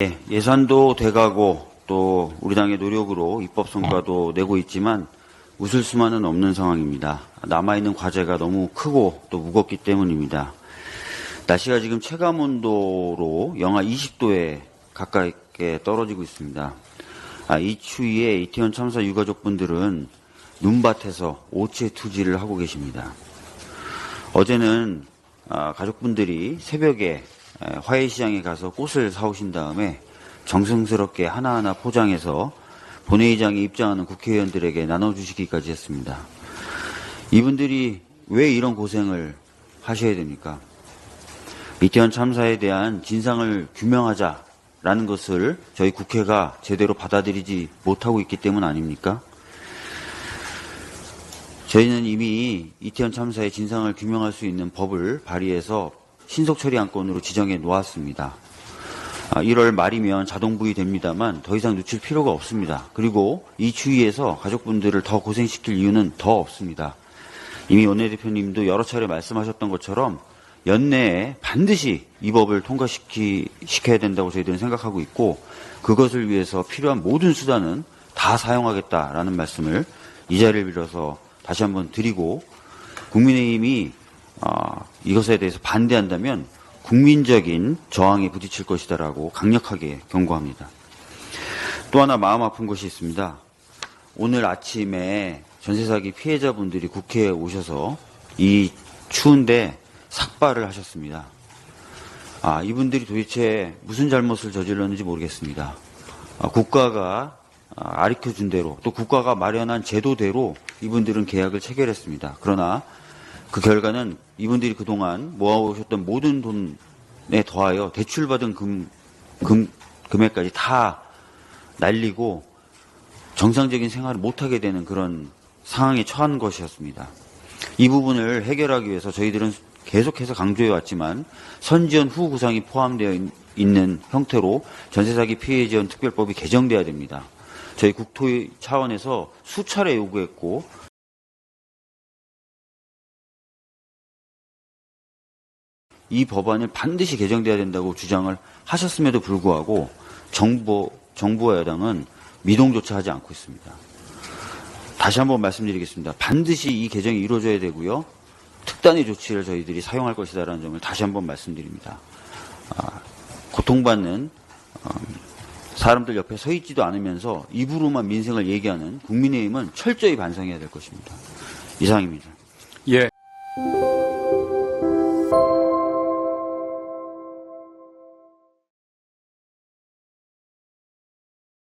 예, 예산도 돼가고 또 우리 당의 노력으로 입법 성과도 내고 있지만 웃을 수만은 없는 상황입니다. 남아있는 과제가 너무 크고 또 무겁기 때문입니다. 날씨가 지금 체감 온도로 영하 20도에 가까이 떨어지고 있습니다. 아, 이 추위에 이태원 참사 유가족분들은 눈밭에서 오체 투지를 하고 계십니다. 어제는 아, 가족분들이 새벽에 에, 화해시장에 가서 꽃을 사오신 다음에 정성스럽게 하나하나 포장해서 본회의장에 입장하는 국회의원들에게 나눠주시기까지 했습니다. 이분들이 왜 이런 고생을 하셔야 됩니까? 이태원 참사에 대한 진상을 규명하자라는 것을 저희 국회가 제대로 받아들이지 못하고 있기 때문 아닙니까? 저희는 이미 이태원 참사의 진상을 규명할 수 있는 법을 발의해서 신속 처리 안건으로 지정해 놓았습니다. 아, 1월 말이면 자동 부의됩니다만 더 이상 늦출 필요가 없습니다. 그리고 이 추위에서 가족분들을 더 고생시킬 이유는 더 없습니다. 이미 원내대표님도 여러 차례 말씀하셨던 것처럼 연내에 반드시 이 법을 통과시켜야 된다고 저희들은 생각하고 있고 그것을 위해서 필요한 모든 수단은 다 사용하겠다라는 말씀을 이 자리를 빌어서 다시 한번 드리고 국민의힘이 어, 이것에 대해서 반대한다면 국민적인 저항에 부딪힐 것이다라고 강력하게 경고합니다. 또 하나 마음 아픈 것이 있습니다. 오늘 아침에 전세 사기 피해자분들이 국회에 오셔서 이 추운데 삭발을 하셨습니다. 아, 이분들이 도대체 무슨 잘못을 저질렀는지 모르겠습니다. 아, 국가가 아, 아리켜 준 대로 또 국가가 마련한 제도대로 이분들은 계약을 체결했습니다. 그러나 그 결과는 이분들이 그동안 모아오셨던 모든 돈에 더하여 대출받은 금, 금, 금액까지 다 날리고 정상적인 생활을 못하게 되는 그런 상황에 처한 것이었습니다. 이 부분을 해결하기 위해서 저희들은 계속해서 강조해 왔지만 선지원 후 구상이 포함되어 있- 있는 형태로 전세사기 피해 지원 특별법이 개정돼야 됩니다. 저희 국토위 차원에서 수차례 요구했고 이 법안을 반드시 개정돼야 된다고 주장을 하셨음에도 불구하고 정부 정부와 여당은 미동조차 하지 않고 있습니다. 다시 한번 말씀드리겠습니다. 반드시 이 개정이 이루어져야 되고요. 특단의 조치를 저희들이 사용할 것이다라는 점을 다시 한번 말씀드립니다. 아, 고통받는 어, 사람들 옆에 서 있지도 않으면서 입으로만 민생을 얘기하는 국민의힘은 철저히 반성해야 될 것입니다. 이상입니다.